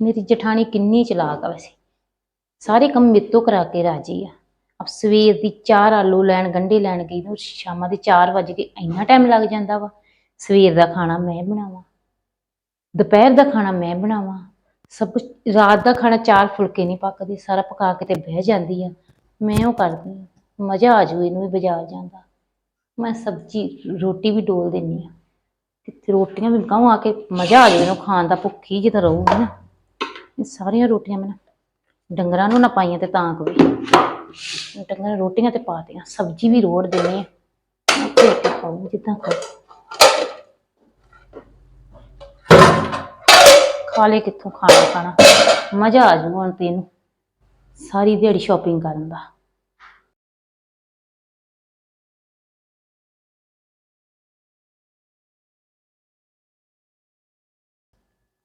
ਮੇਰੀ ਜਠਾਣੀ ਕਿੰਨੀ ਚਲਾਕ ਆ ਵੈਸੇ। ਸਾਰੇ ਕੰਮ ਮੇਰੇ ਤੋਂ ਕਰਾ ਕੇ ਰਾਜੀ ਆ। ਅਬ ਸਵੇਰ ਦੀ ਚਾਰ ਆਲੂ ਲੈਣ, ਗੰਢੇ ਲੈਣ ਗਈ ਨੂੰ ਸ਼ਾਮਾਂ ਦੇ 4 ਵਜੇ ਕੇ ਇੰਨਾ ਟਾਈਮ ਲੱਗ ਜਾਂਦਾ ਵਾ। ਸਵੇਰ ਦਾ ਖਾਣਾ ਮੈਂ ਬਣਾਵਾਂ, ਦੁਪਹਿਰ ਦਾ ਖਾਣਾ ਮੈਂ ਬਣਾਵਾਂ। ਸਭ ਕੁਛ, ਰਾਤ ਦਾ ਖਾਣਾ ਚਾਰ ਫੁਲਕੇ ਨਹੀਂ ਪੱਕਦੇ, ਸਾਰਾ ਪਕਾ ਕੇ ਤੇ ਬਹਿ ਜਾਂਦੀ ਆ। ਮੈਂ ਉਹ ਕਰਦੀ ਆ, ਮਜ਼ਾ ਆ ਜੂ ਇਹਨੂੰ ਵੀ ਬਾਜ਼ਾਰ ਜਾਂਦਾ ਮੈਂ ਸਬਜ਼ੀ, ਰੋਟੀ ਵੀ ਡੋਲ ਦਿੰਨੀ ਆ। ਕਿਤੇ ਰੋਟੀਆਂ ਵੀ ਪਕਾਉਂ ਆ ਕੇ ਮਜ਼ਾ ਆ ਜੂ ਇਹਨੂੰ ਖਾਣ ਦਾ, ਭੁੱਖੀ ਜਿੱਦਾਂ ਰਹੂਗੀ ਨਾ। ਇਹ ਸਾਰੀਆਂ ਰੋਟੀਆਂ ਮੈਂ ਨਾ ਡੰਗਰਾਂ ਨੂੰ ਨਾ ਪਾਈਆਂ ਤੇ ਤਾਂ ਕੋਈ ਡੰਗਰਾਂ ਨੂੰ ਰੋਟੀਆਂ ਤੇ ਪਾਤੀਆਂ ਸਬਜ਼ੀ ਵੀ ਰੋੜ ਦੇਣੀ ਹੈ ਆਪੇ ਖਾਓ ਜਿੱਦਾਂ ਖਾਓ ਖਾ ਲੈ ਕਿੱਥੋਂ ਖਾਣਾ ਖਾਣਾ। ਮਜ਼ਾ ਆ ਜਾਊ ਹੁਣ ਤੈਨੂੰ। ਸਾਰੀ ਦਿਹਾੜੀ ਸ਼ਾਪਿੰਗ ਕਰਨ ਦਾ।